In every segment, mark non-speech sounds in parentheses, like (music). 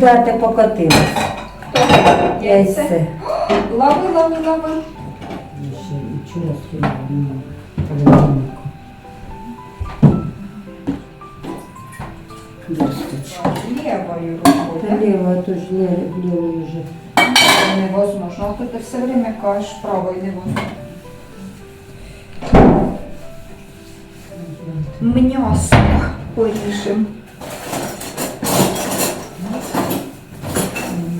дати покотилось. Яйце. Лави, лави, лави. Ще Вчора скинула, ну, половинку. Досточка. Левою Та рукою. ліва, то ж лівою вже. Невозможно. А то ти все время кажеш правою невозможно. М'ясо поріжемо.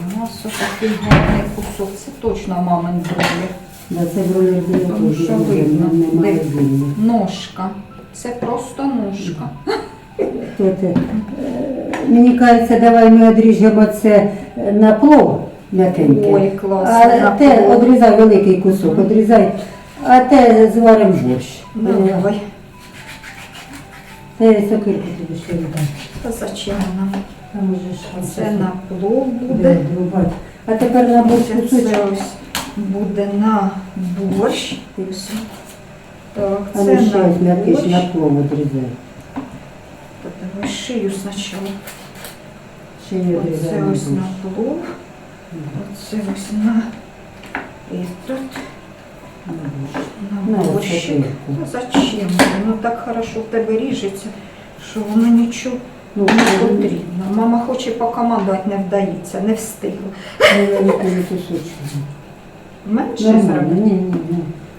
М'ясо такий гарний кусок. Це точно мамин бролер. Да, це бролер біля Тому що видно. Де? Ножка. Це просто ножка. Е, Мені кажеться, давай ми одріжемо це е, на плов м'якеньке. Ой, класно, А на те плов. одрізай великий кусок, одрізай, а те зваримо борщ. Давай. Те сокирку тобі ще віддам. Та зачем нам? Там уже ж Це на плов буде буде. А тепер на борщ Це ось буде на борщ. Так, А це ну ще на ось борщ. на плов одрізай. Та Давай шию спочатку. Ще одрізай Оце на ось на плов. Оце ось на этот, На на На борщик. зачем? Ну так хорошо в тебе ріжеться, що воно нічого Ну, не потрібно. Мама хоче покомандувати, не вдається, не встигла. кусочок. Менше Нормально, зробити. ні, ні,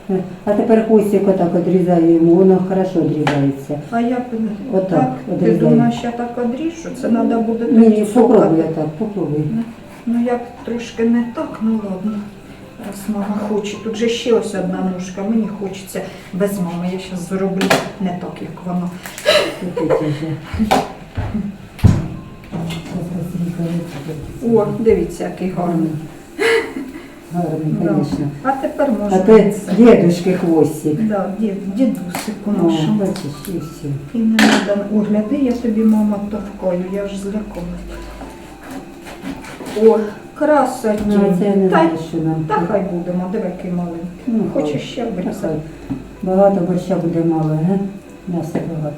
ні. А тепер хвостик отак одрізаю йому, воно хорошо одрізається. А як Отак, так? Ти одрізаю. думаєш, я так одріжу? Це треба буде Ні, ні, попробуй цокати. отак, попробуй. Ну як трошки не так, ну ладно. Раз мама хоче. Тут же ще ось одна ножка. Мені хочеться без мами. Я зараз зроблю не так, як воно. Тут вже. О, дивіться, який гарний. Гарний, звісно. А тепер можна. ти це. дідушки хвостик. Да, дід, дідусику О, нашому. бачиш, і все. І не треба. О, гляди, я тобі мама товкаю, я ж злякалась. О, красоті. Ну, це не Та, знаю, що нам. та хай будемо, диви, який маленький. Ну, Хочеш ще Та обрізати? хай. Багато борща буде мало, ге? М'яса багато.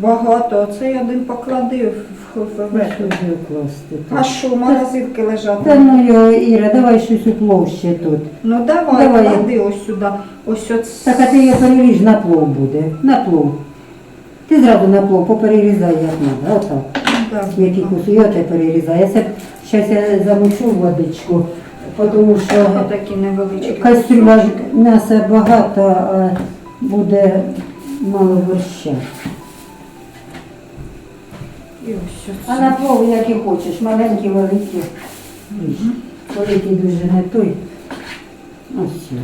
Багато, оцей один поклади в, в, вкласти? А що, морозилки лежать? Та ну його, Іра, давай щось уплов ще тут. Ну давай, Давай. клади ось сюди. Ось оц... Так, а ти його переріж на плов буде. На плов. Ти зразу на плов поперерізай як треба. Отак. Да. Які куси, його ти перерізай. Я це зараз я замочу водичку, тому що Отакі невеличкі. кастрюля ж м'яса багато, а буде мало борща. І ось. А на плов як і хочеш, маленькі, великі. Великий дуже не той. Ось. все.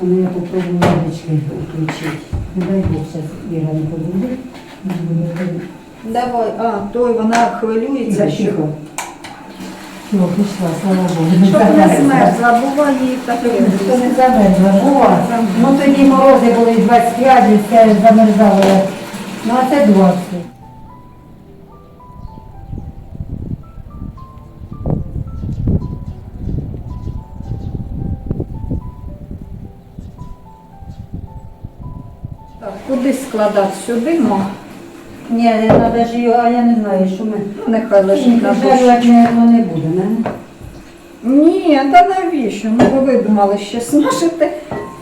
А ну я попробую водички включити. Не дай Бог, зараз Іра не побуде. Не буде. Давай, а, той вона хвилюється, Тихо, що. Все, пішла, слава Богу. щоб не змерзла, буває і таке. Ніхто не замерзла. О, ну тоді морози були 25, і все замерзало. Ну а це 20. Так, куди складати? Сюди, ма? Ні, треба ж його, а я не знаю, що ми. Нехай лежить на. Жарювати, мабуть, не буде, не? Ні, та навіщо? Ну ви видумали ще смажити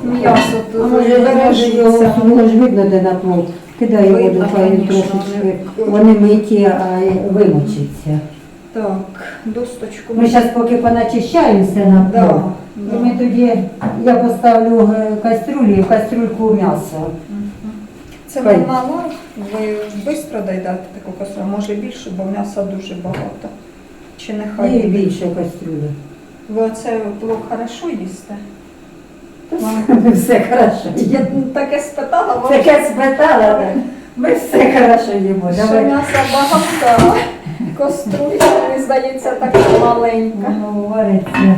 м'ясо, А то може, може його його ж видно, де на плов. Кидай його Видно, конечно, трошечки. вони- Вони миті, а й вимочиться. Так, досточку. Ми зараз поки поначищаємо все на Да, плов. да. Ми тоді, я поставлю е, кастрюлю і в кастрюльку м'ясо. Це Хай. ви мало, ви швидко дійдете таку касу, може більше, бо м'яса дуже багато. Чи нехай буде? більше кастрюля. Ви оце плов хорошо їсте? (laughs) Все хорошо. Я таке спитала, вам, Таке спитала, так. ми все хорошо їмо. що Давай. м'яса багато, а каструлька, мені здається, така маленька. Воно вариться.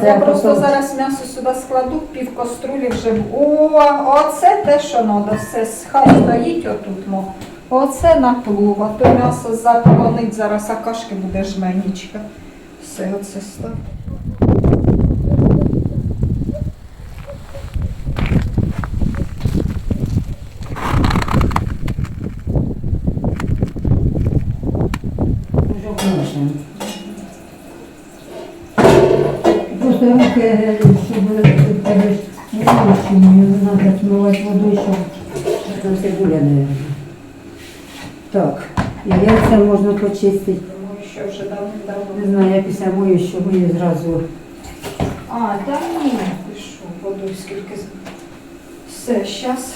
Це Я просто зараз м'ясо сюди складу, пів каструлі вже. О, оце те, що треба, все хай стоїть отут. Мо. Оце на плов, а то м'ясо заклонить зараз, а кашки буде жменічка. Все, оце став. Вже е, щоб тебе ж вилучені, треба змивати водою, щоб там цибуля не. Так, і яйця можна почистити. Що вже давно-давно. Не знаю, я після мою, що мою зразу. А, та ні, ти що, воду скільки. Все, щас.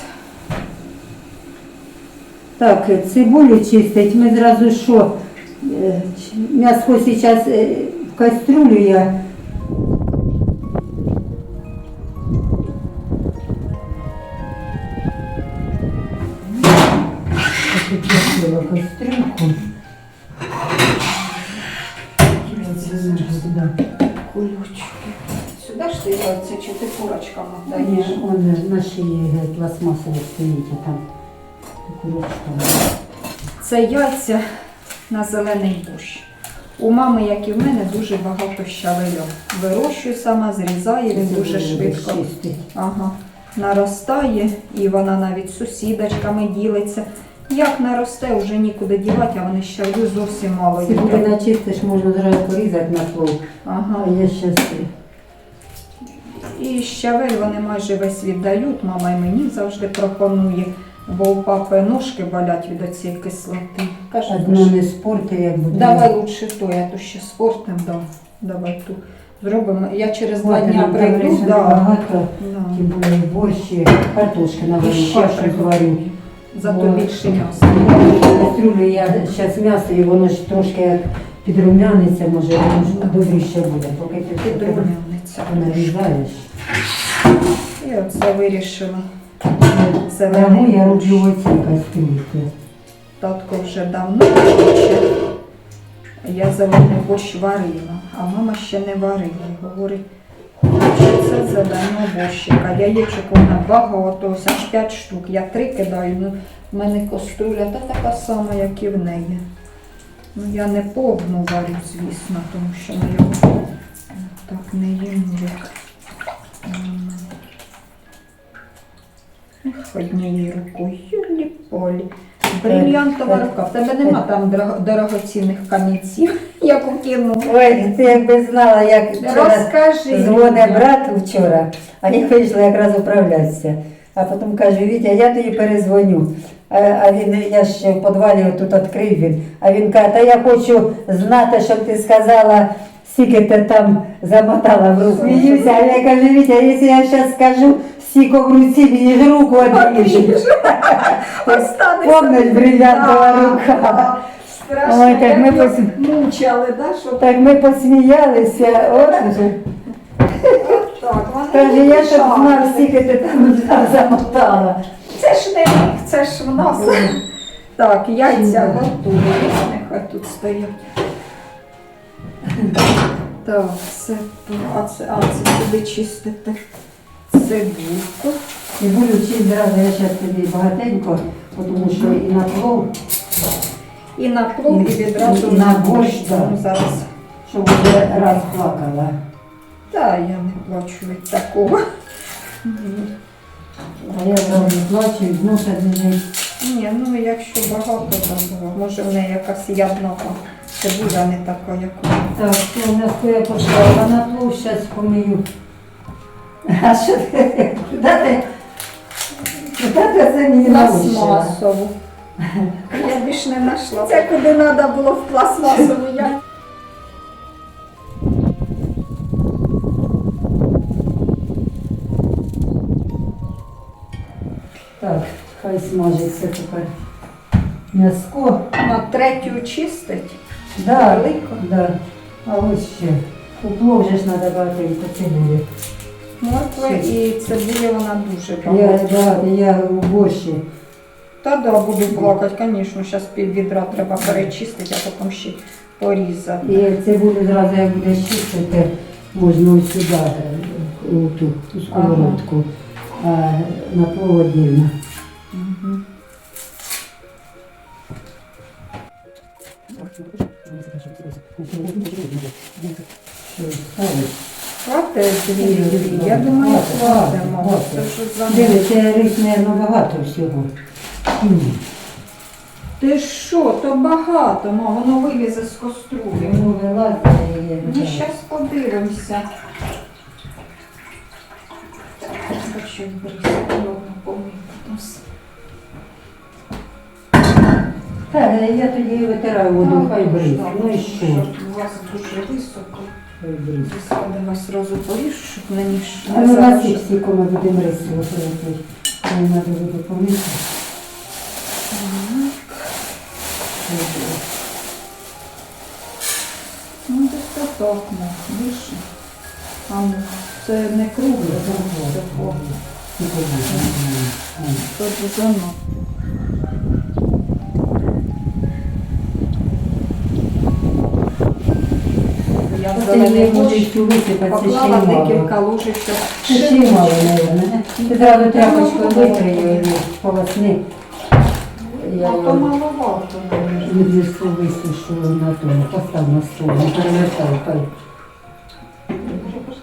Так, е, цибулю чистить. Ми зразу що? е, М'ясо зараз в кастрюлю я. Ні, он на шиї е, пластмасові стоїть, а там. Це яйця на зелений борщ. У мами, як і в мене, дуже багато щавельок. Вирощую сама, зрізаю, він дуже швидко ага, наростає, і вона навіть з сусідочками ділиться. Як наросте, вже нікуди дівати, а вони щавлю зовсім мало їдять. начистиш, можна зразу порізати на плов. Ага. А я щас І щавель вони майже весь віддають, мама і мені завжди пропонує, бо у папи ножки болять від оцієї кислоти. Каже, одно не спорти, як буде. давай лучше то, я то ще спортом дам. Давай ту зробимо. Я через два дня прийду. Да. багато, Да. більше борщі, картошки на І ще кашу зварю. Зато Бо- більше м'яса. Кастрюлю я зараз м'ясо, і воно ж трошки як підрумяниться, може, воно ж добріше буде. Поки ти все треба Підрумяниця. Нарізаєш. І оце вирішила. Зелений я роблю оцій кастрюльці. Татко вже давно хоче. Я зелений борщ варила, а мама ще не варила. Говорить, хочеться зеленого борщика. Яєчок вона багато, ось аж 5 штук. Я три кидаю, ну в мене каструля та така сама, як і в неї. Ну я не повну варю, звісно, тому що ми його не як. Однією рукою, юлі полі. Брильянтова рука. В тебе нема там дорого- дорогоцінних камінців, як у кіно. Ой, ти якби знала, як вчора Розкажи. дзвонить брат вчора, а я вийшла якраз управлятися. А потім каже, Вітя, я тобі перезвоню. А, а він, я ще в підвалі тут відкрив він. А він каже, та я хочу знати, щоб ти сказала, скільки ти там замотала в руку. Сміюся, а я кажу, Вітя, якщо я зараз скажу, скільки в руці, мені ж руку одріжуть. Останеться. Помниш, рука. Страшно, Ой, так як ми пос- мучали, да, щоб Так ми посміялися, от вже. так, вони Каже, я щоб мішали. знав, скільки ти там (laughs) замотала. Це ж не рік, це ж в нас. Так, яйця готові, нехай тут стоять. Так, це, а це, а це сюди чистити цибульку. І буду вчити зразу, я зараз тобі багатенько, тому що і на плов, І на плов, і відразу і на борщ, Ну, так. зараз. щоб вже раз плакала. Та я не плачу від такого. А я зразу плачу, і носа лежить. Ні, ну якщо багато, то було. Може в неї якась ядна там цибуля не така, як у. Так, все, м'яско я поставила на плов, зараз помию. А що ти? Куди ти? Куди ти це мені научила? Пластмасову. (laughs) Я більш не знайшла. Це куди треба було в пластмасову. Я... Так, хай смажиться тепер м'яско. На третю чистить. Да, Велико? да. А ось ще. У плов же ж треба багатенько цибулі. Моркви і цибулі вона дуже Я, багато. да, я у борщі. Та да, буду плакати, звісно, зараз пів відра треба перечистити, а потім ще порізати. І цибулю зразу як буде чистити, можна ось сюди, е, у ту у сковородку, а на плов віддільно. Плате дві, я думаю, кладемо. Дивіться, рік, мабуть, багато всього. Ти що, то багато, ну, воно вилізе з каструлі. Ну, вилазить. Ну, зараз подивимося. Хочу бриску. Так, я тоді витираю воду, хай бризь. Ну і що? У вас дуже високо. Хай. Я давай сразу щоб мені ж А ми вас заважати. всі коли будемо рисувати. Не треба буде помити. Ну, десь так, ну, більше. А ну, це не кругле, це повне. Тут зоно. Я Оце зелений може борщ всю висипати, це ще й поклала мало. декілька ложечок. Це ще й мало, мабуть. Ти зразу тряпочкою витри її, полосни. Я Ну, то його маловато, мабуть. відвісу висушу на тому, постав на стол, не перевертаю, хай.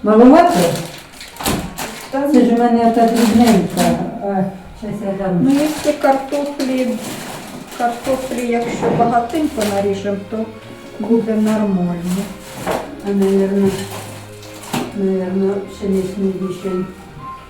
Маловато? Та Це ж у мене та дрібненька. А, Щас я дам. Ну, якщо картоплі, картоплі, якщо багатенько наріжемо, то буде нормально. А, наверно, наверно, пшеничний більше.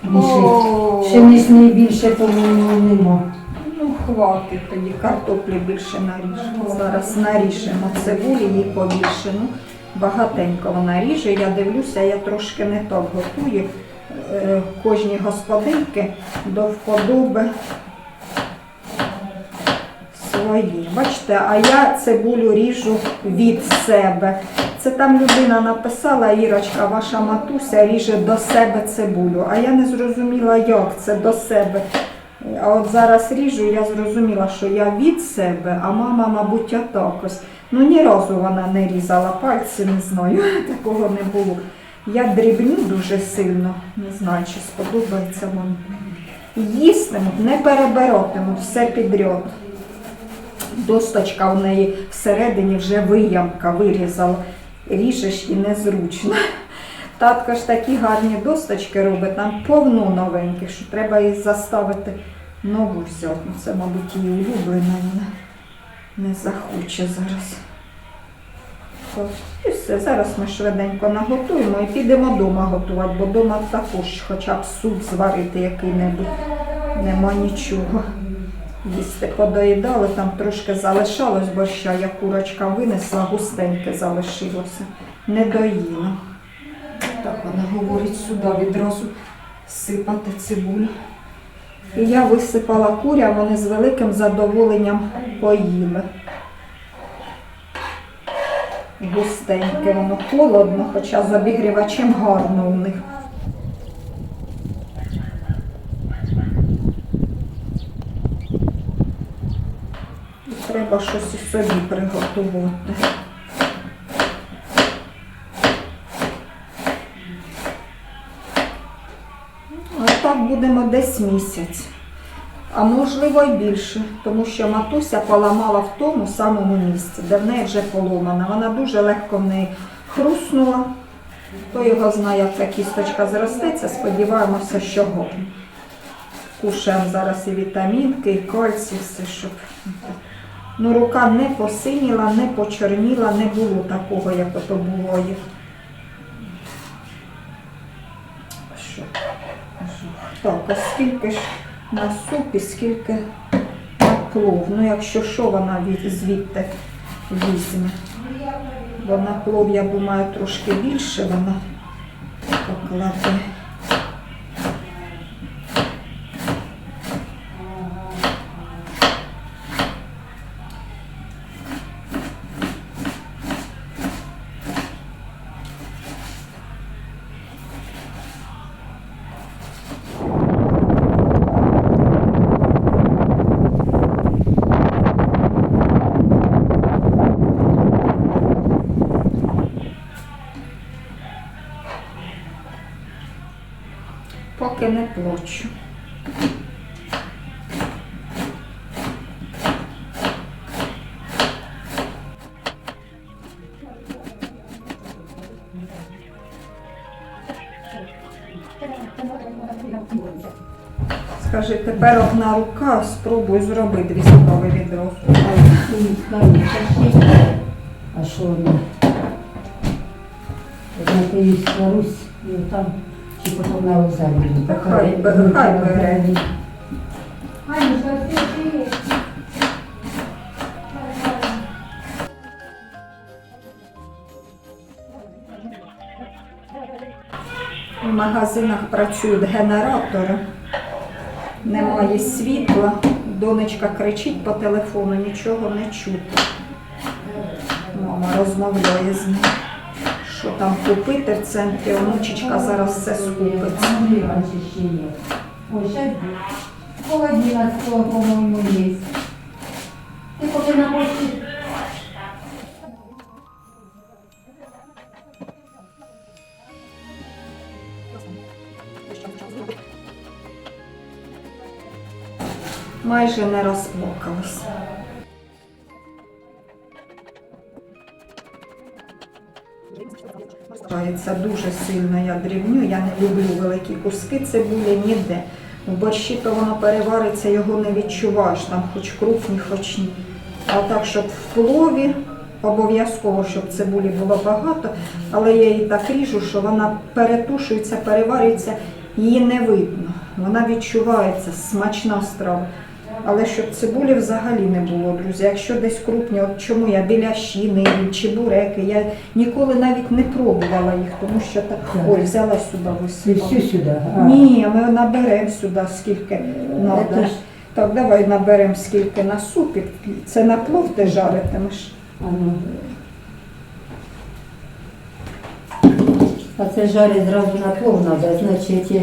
Більше. Пшеничний більше, по-моєму, нема. Ну, хватить тоді картоплі більше наріжемо. Зараз наріжемо цибулі, її побільше. Ну, багатенько вона ріже. Я дивлюся, я трошки не так готую. Е, Кожній господинки до вподоби свої. Бачите, а я цибулю ріжу від себе. Це там людина написала, Ірочка, ваша матуся ріже до себе цибулю. А я не зрозуміла, як це до себе. А от зараз ріжу, я зрозуміла, що я від себе, а мама, мабуть, отак ось. Ну ні разу вона не різала пальці, не знаю, (laughs) такого не було. Я дрібню дуже сильно, не знаю, чи сподобається вам. Їстимуть, не перебиратимуть все підряд. Досточка в неї всередині вже виямка вирізала. Ріжеш і незручно. Татко ж такі гарні досточки робить, там повно новеньких, що треба її заставити нову. Ну, Це, мабуть, її улюблена, вона не захоче зараз. І все, зараз ми швиденько наготуємо і підемо вдома готувати, бо вдома також хоча б суп зварити який-небудь. Нема нічого. Їсти подоїдали, там трошки залишалось борща, я курочка винесла, густеньке залишилося. Не доїла. Так вона говорить сюди відразу сипати цибулю. І я висипала куря, вони з великим задоволенням поїли. Густеньке, воно холодно, хоча з обігрівачем гарно у них. І Треба щось і собі приготувати. А так будемо десь місяць. А можливо й більше, тому що матуся поламала в тому самому місці, де в неї вже поломана. Вона дуже легко в неї хруснула. Хто його знає, як ця кісточка зростеться, сподіваємося, що годно. Кушаємо зараз і вітамінки, і кальцій, все, щоб. Ну, рука не посиніла, не почорніла, не було такого, як ото їх. Що? Так, а скільки ж на супі, скільки на плов. Ну, якщо що, вона звідти візьме. Бо на плов, я думаю, трошки більше вона покладе. Поки не плачу. Скажи, тепер одна рука, спробуй зробити військове відро. А що? Одна Русь, і там і потім на. Та хай бе- хай бере. Ти є. В магазинах працюють генератори, немає світла. Донечка кричить по телефону, нічого не чути. Мама розмовляє з ним. Там купити в центрі, онучечка зараз все скупить. Андрій ще. Ой, по-моєму, є. Ти поки на пошті Майже не розплакалась. Старається дуже сильно я дрібню, я не люблю великі куски цибулі ніде. В борщі то воно перевариться, його не відчуваєш, там хоч крупні, хоч ні. А так, щоб в плові, обов'язково, щоб цибулі було багато, але я її так ріжу, що вона перетушується, переварюється, її не видно. Вона відчувається, смачна страва. Але щоб цибулі взагалі не було, друзі. Якщо десь крупні, от чому я чи чебуреки, я ніколи навіть не пробувала їх, тому що так, ой, взяла сюди висипала. сюди? А. Ні, ми наберемо сюди скільки треба. Так, давай наберемо скільки на супі. Це на плов ти жаритимеш. А. Це жарить зразу на плов треба, значить е,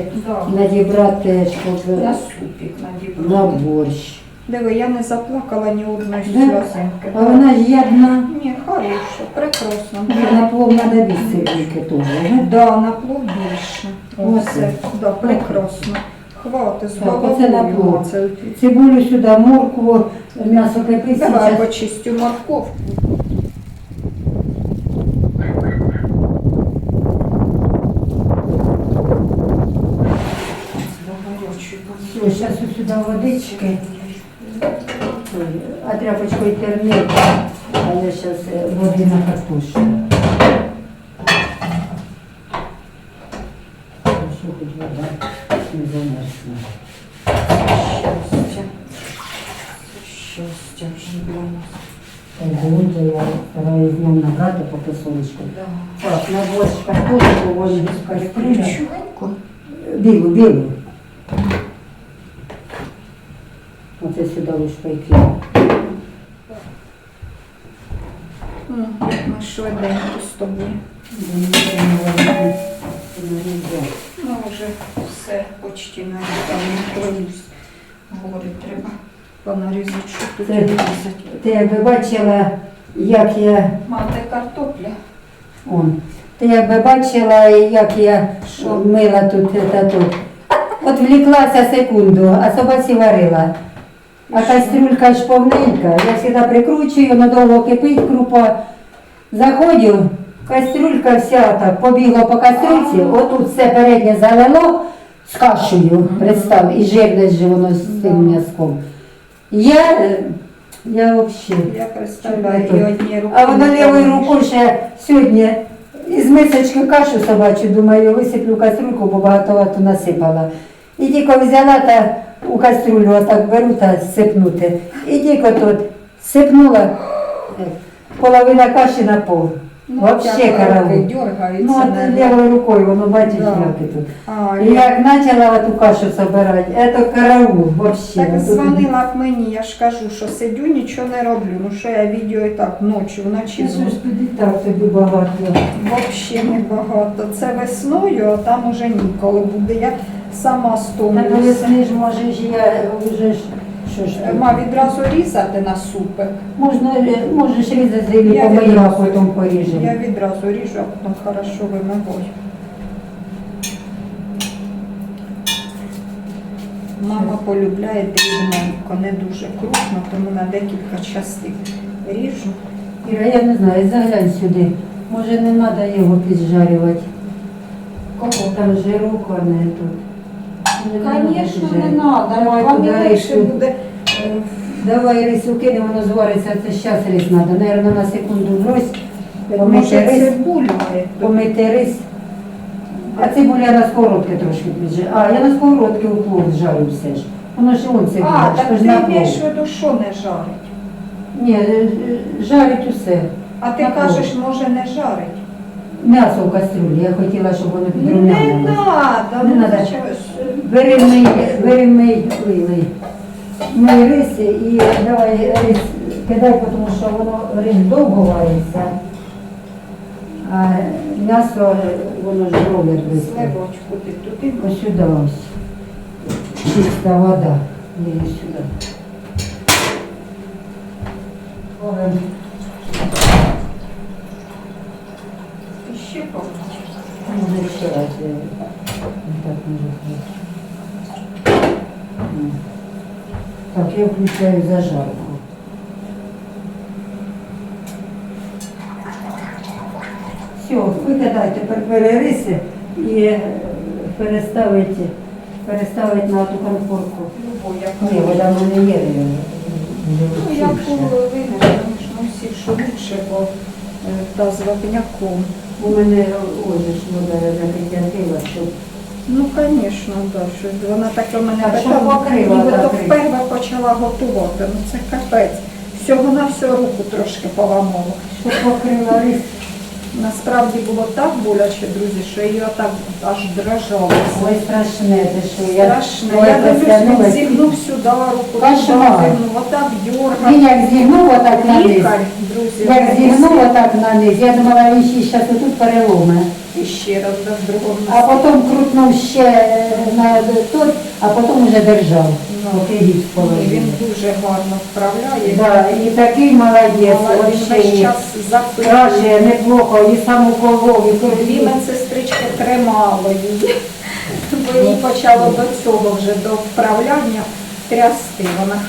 надібрати, щоб На супік на надібрати. борщ. Диви, я не заплакала ні одної Да? сльозинки. А вона ж єдна. Ні, хороше, прекрасно. На плов треба більше тільки теж. Да, на плов більше. Ось. Оце, да, прекрасно. Хвати з Так, оце на головою. плов. Це- Цибулю сюди, моркву, м'ясо кипить. Давай почистю морковку. Все, зараз водички. А тряпочкою тернити, а я зараз води на картошку. Що хоч вода не замерзла. Щастя. Щастя вже для нас. Буде, я стараюсь днем набрати по сонечку. Да. Так, на борщ картошку, вон. Переключуйку. Білу, білу. Оце сюди лишпайки. Ну, Ми швиденько з тобою. Ну, вже все почти нарізано. Говорить, треба понарізати, що тут різати. Ти якби бачила, як я. Мати картопля. Он. Ти якби бачила, як я Що? мила тут та тут. От вліклася секунду, а собаці варила. А кастрюлька ж повненька. Я завжди прикручую, воно довго кипить, крупа. Заходю, кастрюлька вся так побігла по кастрюльці, отут все переднє залило з кашею, представ, і жирне ж воно з цим м'язком. Я, е, я взагалі. Я представляю, і. А вона лівою рукою ще сьогодні із мисочки кашу собачу, думаю, висиплю кастрюльку, бо багато насипала. І тільки взяла та у кастрюлю отак беру та сипнути. І тільки тут сипнула е, половина каші на пол. Ну, Вообще караул. Ну, от не- лівою рукою, воно бачиш, Да. як тут. А, І як почала ту кашу собирати, це караул вообще. Так дзвонила б мені, я ж кажу, що сидю, нічого не роблю. Ну що я відео і так ночі, вночі що ж тобі так тобі багато? Взагалі небагато. Це весною, а там уже ніколи буде. Я сама Та стомлюся. поясни може ж я вже ж, що ж ти? Ма відразу різати на супик. Можна, е, можеш різати і Я помию, а відразу- потім поріжемо. Я відразу ріжу, а потім хорошо вимиваю. Мама полюбляє дрібненько, не дуже крупно, тому на декілька частин ріжу. Іра, я не знаю, заглянь сюди. Може не треба його піджарювати. Кого? Там жирок, а не тут. Звісно, не треба. Давай Вам туди легше рису. буде. е, Давай рису кинемо, воно звариться, це зараз рис треба. Наверно, на секунду Може, помити рис, цибулю. помити рис. А цибуля на сковородки трошки піджарю. А, я на сковородки у плов жарю все ж. Воно ж он А, цибуля, так ж ти на маєш в виду, що не жарить? Ні, е, е, жарить усе. А ти На плов. кажеш, може не жарить? М'ясо в кастрюлі, я хотіла, щоб воно Не підрумянилось. Не ну, надо. зачем? Бери мий, бери лий, лий. Мий рис і давай рис кидай, тому що воно рис довго вариться. А м'ясо, е, воно ж роблять швидко. Сливочку ти туди. Ось сюди ось. Чиста вода. Сюди. Ой, І ще повністю. Може ще раз. е, Так Так, я включаю зажарку. Все, викидай тепер перериси і переставити, переставити на ту конфорку. Як Ні, вода в мене є. Ну, я половину, звісно, всі, що лучше, бо е, та з вапняком. У мене ось ж вода закип'ятила, щоб Ну, звісно, да, що вона так у мене Так, питала, покрила, ніби так, вперше почала готувати. Ну це капець. Всього на всю руку трошки поламало. щоб покрила рис. Насправді було так боляче, друзі, що її так аж дрожало. Ой, страшне, ти що я страшне. Я дивлюсь, зігнув сюди руку, Кошмар. зігнув, отак дьоргав. Він як зігнув отак на низ, як зігнув отак на низ, я думала, він ще тут отут ще раз да, з другого А потім крутнув ще на тот, а потім вже держав. Ну, Поки гіпс Ні, положив. він дуже гарно вправляє. Да, і такий молодець, Але він весь ні. час запитує. Краще, неплохо, і сам уколов, і Дві медсестрички тримали її, бо їй почало до цього вже до вправляння трясти. Вона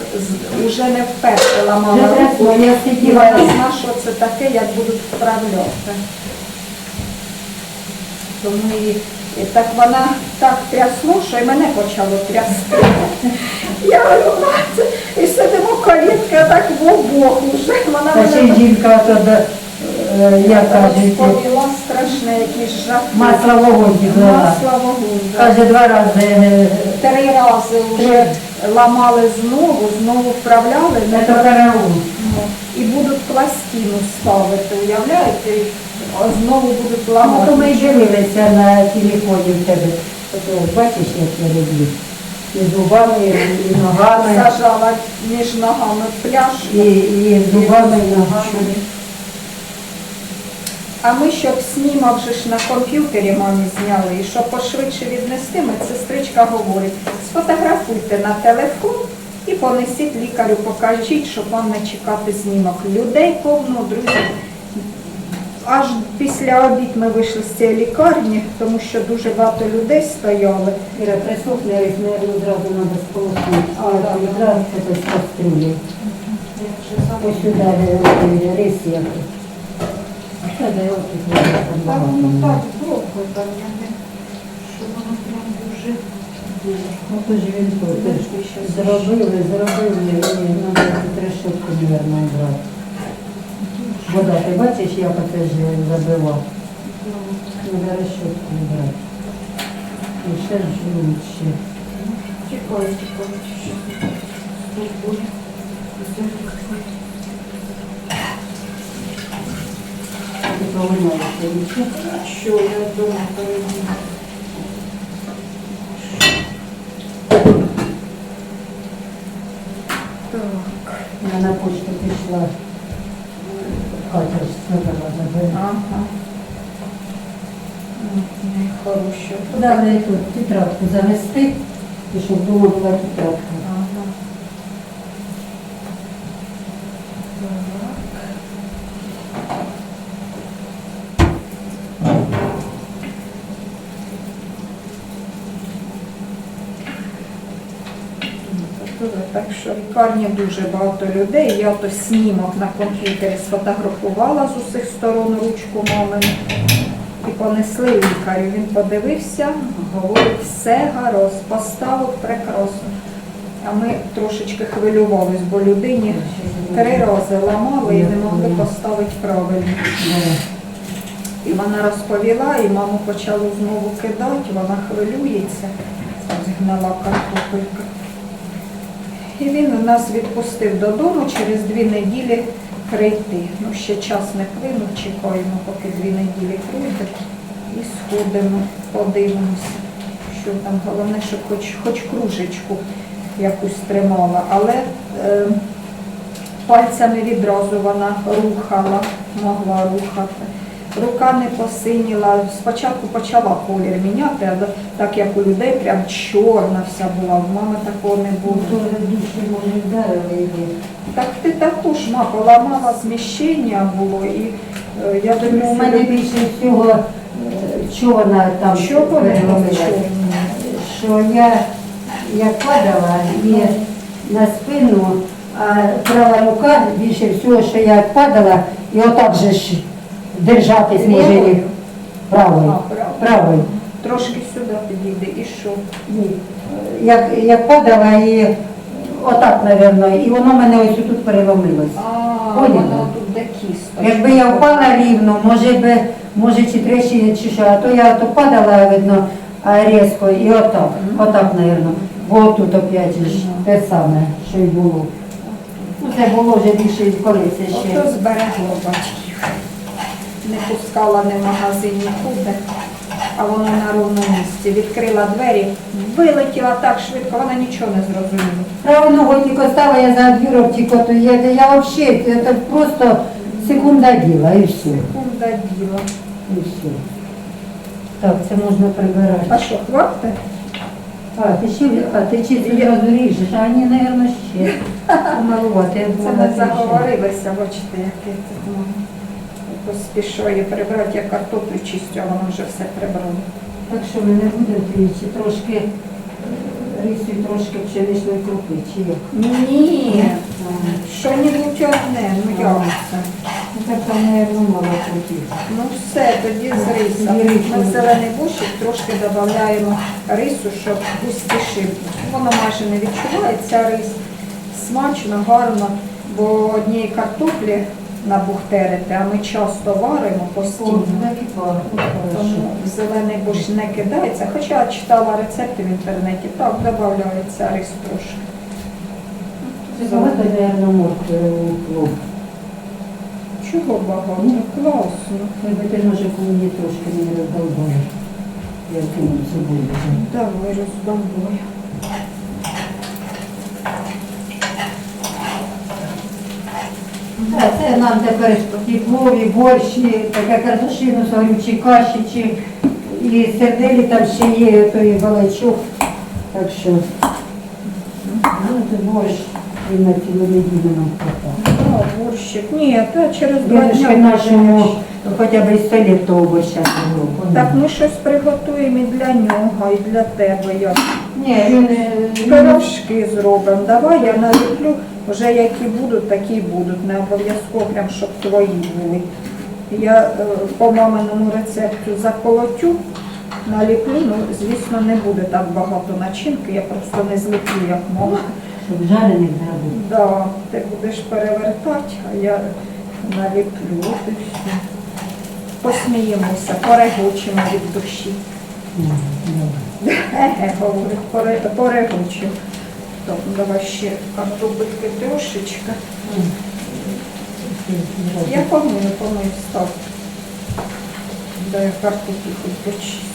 вже не вперше ламала руку. я сиділа. вона знає, що це таке, як будуть вправляти. Тому і, і так вона так трясло, що і мене почало трясти. Я говорю, «Мать!» і сидимо колінки так в обох уже. Вона Та ще й жінка то, е, як кажуть, розповіла страшне, якісь жахи. масло вогонь підлила. Масло вогонь. Каже, два рази е, Три рази вже ламали знову, знову вправляли. не не караул. Ну, І будуть пластину ставити, уявляєте? Знову будуть А ламати. то ми дивилися на телефоні в тебе. Бачиш, як я роблю. І зубами, і ногами, Зажала між ногами пляж. і, і зубами, і ногами. А ми, щоб снімок же ж на комп'ютері мамі зняли, і щоб пошвидше віднести, медсестричка говорить, сфотографуйте на телефон і понесіть лікарю, покажіть, щоб вам не чекати знімок. Людей повно, друзі. Аж після обід ми вийшли з цієї лікарні, тому що дуже багато людей стояли. Іра, присохне, рис, наверное, зразу треба сполоснути. А, там зразу це кастрюлі. Ось сюди е, рис якось. Отут Так, ну так, там, я воно прям дуже. Ну, то ж він зробили, зробили, і треба тут решетку, мабуть, брати. Вода, ти бачиш, як оце ж забивав? Треба решетку брати. І ще ж лучше. Тікай, тікай, що тут буде. Ти повиннаєшся нічого. Що я вдома перейду? Так, Я на почту пішла. Хорошо. На тут тетрадку завести, і щоб вдома була тетрадка. Ага. Так. Так що лікарні дуже багато людей. Я то снімок на комп'ютері сфотографувала з усіх сторон ручку мамину і понесли лікарю. Він подивився, говорить, все гаразд, поставив прекрасно. А ми трошечки хвилювались, бо людині три рази ламали і не могли поставити правильно. І вона розповіла, і маму почало знову кидати, вона хвилюється, ось гнила картопелька. І він нас відпустив додому через дві неділі прийти. Ну, ще час не плинув, чекаємо, поки дві неділі прийде. І сходимо, подивимося, що там головне, щоб хоч, хоч кружечку якусь тримала. Але е, пальцями відразу вона рухала, могла рухати. Рука не посиніла. Спочатку почала колір міняти, але так як у людей прям чорна вся була. В мами такого не було. Її. Так ти також ма поламала зміщення було і е, я Ну, думаю, у мене більше всього е, чорна там не переломилась. що я як падала і на спину, а права рука більше всього, що я падала, і отак же ж держатись може і правою. Правою. Трошки сюди підійде і що? Ні. Як, як падала і отак, мабуть, і воно мене ось тут переломилось. А, Поняла. воно тут де кісточка. Якби я впала рівно, може би, може чи трещина, чи що, а то я то падала, видно, а різко, і отак, отак, мабуть. Бо тут опять же ж те саме, що й було. Ну, це було вже більше коли це ще. Ото зберегло батьків. Не пускала не в магазин нікуди, а воно на ровному місці. Відкрила двері, вилетіла так швидко, вона нічого не зрозуміла. Праву ногу тільки стала, я за двіром тільки, я, я взагалі, це просто секунда діла, і все. Секунда діла. І все. Так, це можна прибирати. А що, хватить? А, ти ще, а ти чи зразу ріжеш, а ні, мабуть, ще. Помалувати. я Це ти заговорилися, бачите, яке це поспішає прибрати, я картоплю чистю, а воно вже все прибрало. Так що ми не будемо двічі, трошки рису і трошки пшеничної крупи, чи як? Ні, А, що-небудь одне, ну як це? Ну так там, мабуть, мало крупів. Ну все, тоді з риса. Тоді рису. Ми в зелений борщик трошки додаємо рису, щоб густіше. був. Воно майже не відчувається рис. Смачно, гарно, бо однієї картоплі набухтерити, а ми часто варимо постійно. Тому зелений борщ не кидається. Хоча я читала рецепти в інтернеті, так додається рис трошки. Це багато, мабуть, моркви у плов. Чого багато? Класно. Якби ти ножиком мені трошки не роздолбав. Я кинув цибулю. Давай роздовбую. Так, це нам тепер і плов, і борщ, і таке картошину, горючі каші, чи і серделі там ще є, той балачок. Так що, ну, це борщ, і на цілу неділю нам хватає. Да, борщик. Ні, та через два Дедушки дня. нашому хоча б і столі того борща не було. Так ми щось приготуємо і для нього, і для тебе. Я. Ні, він, Пирожки зробимо. Давай я наліплю, вже які будуть, такі й будуть. Не обов'язково прям, щоб твої були. Я е, по маминому рецепту заколотю, наліплю, ну, звісно, не буде так багато начинки, я просто не зліплю, як мама. щоб жарених зробити. Да, ти будеш перевертати, а я наліплю. І все. Посміємося, перегучимо від душі. Ні. Еге, говорить, ну давай ще картопельки трошечки. Я помию, помию, став. Дай карту тихо.